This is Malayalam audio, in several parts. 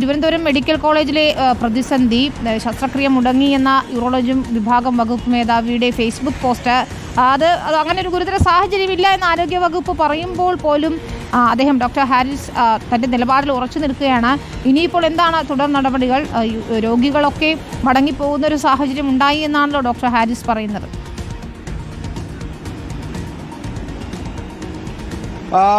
തിരുവനന്തപുരം മെഡിക്കൽ കോളേജിലെ പ്രതിസന്ധി ശസ്ത്രക്രിയ മുടങ്ങി എന്ന യൂറോളജി വിഭാഗം വകുപ്പ് മേധാവിയുടെ ഫേസ്ബുക്ക് പോസ്റ്റ്. അത് അത് അങ്ങനെ ഒരു ഗുരുതര സാഹചര്യമില്ല എന്ന് ആരോഗ്യ വകുപ്പ് പറയുമ്പോൾ പോലും അദ്ദേഹം ഡോക്ടർ ഹാരിസ് തന്റെ നിലപാടിൽ ഉറച്ചു നിൽക്കുകയാണ്. ഇനിയിപ്പോൾ എന്താണ് തുടർ നടപടികൾ? രോഗികളൊക്കെ മടങ്ങിപ്പോകുന്ന ഒരു സാഹചര്യം ഉണ്ടായി എന്നാണല്ലോ ഡോക്ടർ ഹാരിസ് പറയുന്നത്.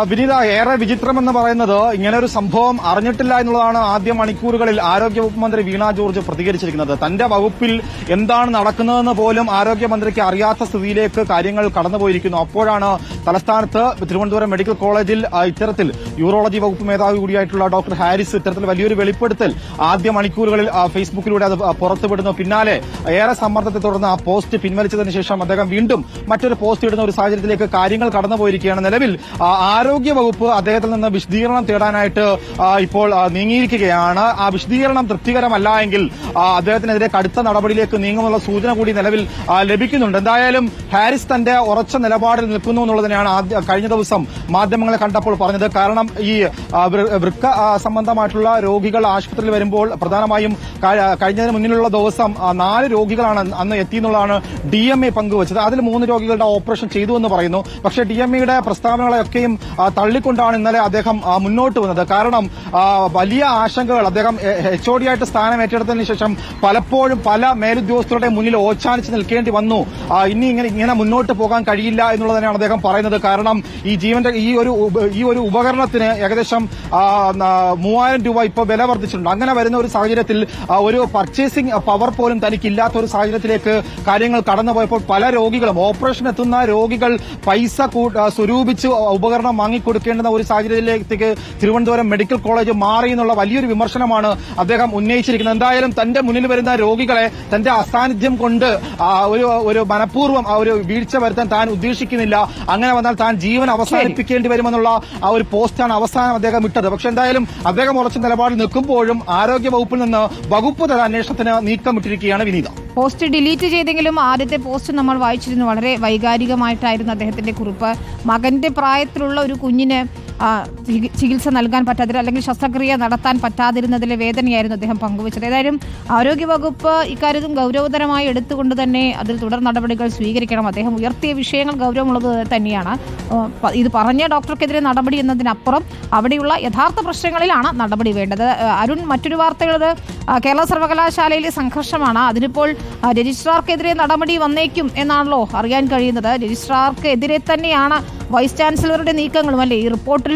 വിനീത ഏറെ വിചിത്രം എന്ന് പറയുന്നത് ഇങ്ങനെ ഒരു സംഭവം അറിഞ്ഞിട്ടില്ല എന്നുള്ളതാണ് ആദ്യ മണിക്കൂറുകളിൽ ആരോഗ്യവകുപ്പ് മന്ത്രി വീണ ജോർജ് പ്രതികരിച്ചിരിക്കുന്നത്. തന്റെ വകുപ്പിൽ എന്താണ് നടക്കുന്നതെന്ന് പോലും ആരോഗ്യമന്ത്രിക്ക് അറിയാത്ത സ്ഥിതിയിലേക്ക് കാര്യങ്ങൾ കടന്നുപോയിരിക്കുന്നു. അപ്പോഴാണ് തലസ്ഥാനത്ത് തിരുവനന്തപുരം മെഡിക്കൽ കോളേജിൽ ഇത്തരത്തിൽ യൂറോളജി വകുപ്പ് മേധാവി കൂടിയായിട്ടുള്ള ഡോക്ടർ ഹാരിസ് ഇത്തരത്തിൽ വലിയൊരു വെളിപ്പെടുത്തൽ ആദ്യ മണിക്കൂറുകളിൽ ഫേസ്ബുക്കിലൂടെ അത് പുറത്തുവിടുന്നു. പിന്നാലെ ഏറെ സമ്മർദ്ദത്തെ തുടർന്ന് ആ പോസ്റ്റ് പിൻവലിച്ചതിന് ശേഷം അദ്ദേഹം വീണ്ടും മറ്റൊരു പോസ്റ്റ് ഇടുന്ന ഒരു സാഹചര്യത്തിലേക്ക് കാര്യങ്ങൾ കടന്നുപോയിരിക്കുകയാണ്. നിലവിൽ ആരോഗ്യ വകുപ്പ് അദ്ദേഹത്തിൽ നിന്ന് വിശദീകരണം തേടാനായിട്ട് ഇപ്പോൾ നീങ്ങിയിരിക്കുകയാണ്. ആ വിശദീകരണം തൃപ്തികരമല്ല എങ്കിൽ അദ്ദേഹത്തിനെതിരെ കടുത്ത നടപടിയിലേക്ക് നീങ്ങുമെന്നുള്ള സൂചന കൂടി നിലവിൽ ലഭിക്കുന്നുണ്ട്. എന്തായാലും ഹാരിസ് തന്റെ ഉറച്ച നിലപാടിൽ നിൽക്കുന്നു എന്നുള്ളതിനാണ് കഴിഞ്ഞ ദിവസം മാധ്യമങ്ങളെ കണ്ടപ്പോൾ പറഞ്ഞത്. കാരണം ഈ വൃക്ക സംബന്ധമായിട്ടുള്ള രോഗികൾ ആശുപത്രിയിൽ വരുമ്പോൾ പ്രധാനമായും കഴിഞ്ഞതിന് മുന്നിലുള്ള ദിവസം നാല് രോഗികളാണ് അന്ന് എത്തിയെന്നുള്ളതാണ് ഡി എം എ പങ്കുവച്ചത്. അതിൽ മൂന്ന് രോഗികളുടെ ഓപ്പറേഷൻ ചെയ്തു എന്ന് പറയുന്നു. പക്ഷേ ഡി എം എയുടെ പ്രസ്താവനകളെയൊക്കെയും ആ, തള്ളിക്കൊണ്ടാണ് ഇന്നലെ അദ്ദേഹം മുന്നോട്ട് വന്നത്. കാരണം വലിയ ആശങ്കകൾ അദ്ദേഹം എച്ച് ഒ ഡി ആയിട്ട് സ്ഥാനം ഏറ്റെടുത്തതിന് ശേഷം പലപ്പോഴും പല മേലുദ്യോഗസ്ഥരുടെ മുന്നിൽ ഓച്ചാനിച്ച് നിൽക്കേണ്ടി വന്നു. ഇനി ഇങ്ങനെ ഇങ്ങനെ മുന്നോട്ട് പോകാൻ കഴിയില്ല എന്നുള്ളത് തന്നെയാണ് അദ്ദേഹം പറയുന്നത്. കാരണം ഈ ജീവന്റെ ഈ ഒരു ഈ ഒരു ഉപകരണത്തിന് ഏകദേശം മൂവായിരം രൂപ ഇപ്പോൾ വില വർദ്ധിച്ചിട്ടുണ്ട്. അങ്ങനെ വരുന്ന ഒരു സാഹചര്യത്തിൽ ഒരു പർച്ചേസിംഗ് പവർ പോലും തനിക്കില്ലാത്ത ഒരു സാഹചര്യത്തിലേക്ക് കാര്യങ്ങൾ കടന്നുപോയപ്പോൾ പല രോഗികളും ഓപ്പറേഷൻ എത്തുന്ന രോഗികൾ പൈസ സ്വരൂപിച്ച് ഉപകരണം വാങ്ങിക്കൊടുക്കേണ്ടുന്ന ഒരു സാഹചര്യത്തിലേക്ക് തിരുവനന്തപുരം മെഡിക്കൽ കോളേജ് മാറി എന്നുള്ള വലിയൊരു വിമർശനമാണ് അദ്ദേഹം ഉന്നയിച്ചിരിക്കുന്നത്. എന്തായാലും തന്റെ മുന്നിൽ വരുന്ന രോഗികളെ തന്റെ അസാന്നിധ്യം കൊണ്ട് ഒരു ഒരു മനഃപൂർവം ആ ഒരു വീഴ്ച വരുത്താൻ താൻ ഉദ്ദേശിക്കുന്നില്ല. അങ്ങനെ വന്നാൽ താൻ ജീവൻ അവസാനിപ്പിക്കേണ്ടി വരുമെന്നുള്ള ആ ഒരു പോസ്റ്റാണ് അവസാനം അദ്ദേഹം ഇട്ടത്. പക്ഷെ എന്തായാലും അദ്ദേഹം ഉറച്ച നിലപാടിൽ നിൽക്കുമ്പോഴും ആരോഗ്യ വകുപ്പിൽ നിന്ന് വകുപ്പ് തല അന്വേഷണത്തിന് നീക്കമിട്ടിരിക്കുകയാണ് വിനീത. പോസ്റ്റ് ഡിലീറ്റ് ചെയ്തെങ്കിലും ആദ്യത്തെ പോസ്റ്റ് നമ്മൾ വായിച്ചിരുന്നു. വളരെ വൈകാരികമായിട്ടായിരുന്നു അദ്ദേഹത്തിന്റെ കുറിപ്പ്. മകന്റെ പ്രായത്തിലുള്ള ഒരു കുഞ്ഞിന് ചികിത്സ നൽകാൻ പറ്റാതിര അല്ലെങ്കിൽ ശസ്ത്രക്രിയ നടത്താൻ പറ്റാതിരുന്നതിലെ വേദനയായിരുന്നു അദ്ദേഹം പങ്കുവച്ചത്. ഏതായാലും ആരോഗ്യവകുപ്പ് ഇക്കാര്യത്തും ഗൗരവതരമായി എടുത്തുകൊണ്ട് തന്നെ അതിൽ തുടർ നടപടികൾ സ്വീകരിക്കണം. അദ്ദേഹം ഉയർത്തിയ വിഷയങ്ങൾ ഗൗരവമുള്ളത് തന്നെയാണ്. ഇത് പറഞ്ഞ ഡോക്ടർക്കെതിരെ നടപടി എന്നതിനപ്പുറം അവിടെയുള്ള യഥാർത്ഥ പ്രശ്നങ്ങളിലാണ് നടപടി വേണ്ടത്. അരുൺ മറ്റൊരു വാർത്തകളത് കേരള സർവകലാശാലയിലെ സംഘർഷമാണ്. അതിനിപ്പോൾ രജിസ്ട്രാർക്കെതിരെ നടപടി വന്നേക്കും എന്നാണല്ലോ അറിയാൻ കഴിയുന്നത്. രജിസ്ട്രാർക്കെതിരെ തന്നെയാണ് വൈസ് ചാൻസലറുടെ നീക്കങ്ങളും അല്ലേ? ഈ റിപ്പോർട്ടിൽ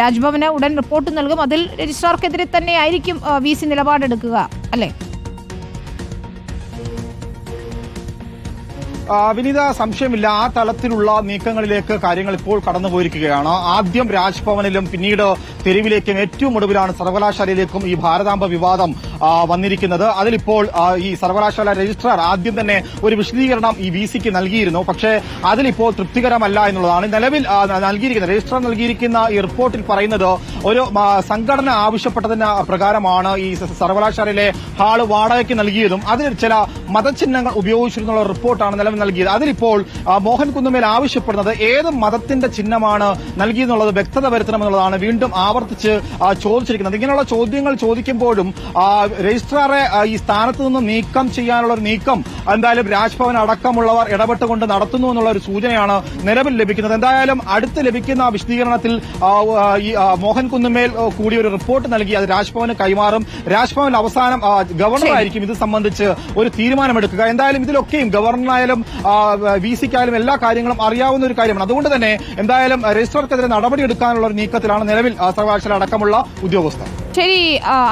രാജ്ഭവന് ഉടൻ റിപ്പോർട്ട് നൽകും. അതിൽ രജിസ്ട്രാർക്കെതിരെ തന്നെ ആയിരിക്കും വി സി നിലപാടെടുക്കുക അല്ലേ? വിനീത സംശയമില്ല. ആ തലത്തിലുള്ള നീക്കങ്ങളിലേക്ക് കാര്യങ്ങൾ ഇപ്പോൾ കടന്നുപോയിരിക്കുകയാണ്. ആദ്യം രാജ്ഭവനിലും പിന്നീട് തെരുവിലേക്കും ഏറ്റവും ഒടുവിലാണ് സർവകലാശാലയിലേക്കും ഈ ഭാരതാംബ വിവാദം വന്നിരിക്കുന്നത്. അതിലിപ്പോൾ ഈ സർവകലാശാല രജിസ്ട്രാർ ആദ്യം തന്നെ ഒരു വിശദീകരണം ഈ വി സിക്ക് നൽകിയിരുന്നു. പക്ഷേ അതിലിപ്പോൾ തൃപ്തികരമല്ല എന്നുള്ളതാണ്. നിലവിൽ നൽകിയിരിക്കുന്ന രജിസ്ട്രാർ നൽകിയിരിക്കുന്ന ഈ റിപ്പോർട്ടിൽ പറയുന്നത് ഒരു സംഘടന ആവശ്യപ്പെട്ടതിന് പ്രകാരമാണ് ഈ സർവകലാശാലയിലെ ഹാൾ വാടകയ്ക്ക് നൽകിയതും. അതിൽ ചില മതചിഹ്നങ്ങൾ ഉപയോഗിച്ചിരുന്നുള്ള റിപ്പോർട്ടാണ് നിലവിൽ നൽകിയത്. അതിലിപ്പോൾ മോഹൻ കുന്നുമേൽ ആവശ്യപ്പെടുന്നത് ഏത് മതത്തിന്റെ ചിഹ്നമാണ് നൽകിയെന്നുള്ളത് വ്യക്തത വരുത്തണമെന്നുള്ളതാണ് വീണ്ടും ആവർത്തിച്ച് ചോദിച്ചിരിക്കുന്നത്. ഇങ്ങനെയുള്ള ചോദ്യങ്ങൾ ചോദിക്കുമ്പോഴും രജിസ്ട്രാറെ ഈ സ്ഥാനത്ത് നിന്ന് നീക്കം ചെയ്യാനുള്ള ഒരു നീക്കം എന്തായാലും രാജ്ഭവൻ അടക്കമുള്ളവർ ഇടപെട്ടുകൊണ്ട് നടത്തുന്നു എന്നുള്ള ഒരു സൂചനയാണ് നിലവിൽ ലഭിക്കുന്നത്. എന്തായാലും അടുത്ത് ലഭിക്കുന്ന വിശദീകരണത്തിൽ മോഹൻ കുന്നുമേൽ കൂടി ഒരു റിപ്പോർട്ട് നൽകി. അത് രാജ്ഭവന് കൈമാറും. രാജ്ഭവനിൽ അവസാനം ഗവർണർ ഗവർണറായിരിക്കും. ഇത് സംബന്ധിച്ച് ഒരു തീരുമാനമെടുക്കുക. എന്തായാലും ഇതിലൊക്കെയും ഗവർണറായാലും വി സിക്കായാലും എല്ലാ കാര്യങ്ങളും അറിയാവുന്ന ഒരു കാര്യമാണ്. അതുകൊണ്ട് തന്നെ എന്തായാലും രജിസ്ട്രാർക്കെതിരെ നടപടിയെടുക്കാനുള്ള ഒരു നീക്കത്തിലാണ് നിലവിൽ സർവകലാശാല അടക്കമുള്ള ഉദ്യോഗസ്ഥർ. ശരി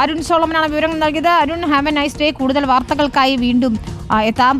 അരുൺ സോളമനാണ് വിവരങ്ങൾ നൽകിയത്. Arun have a nice day. കൂടുതൽ വാർത്തകൾക്കായി വീണ്ടും എത്താം.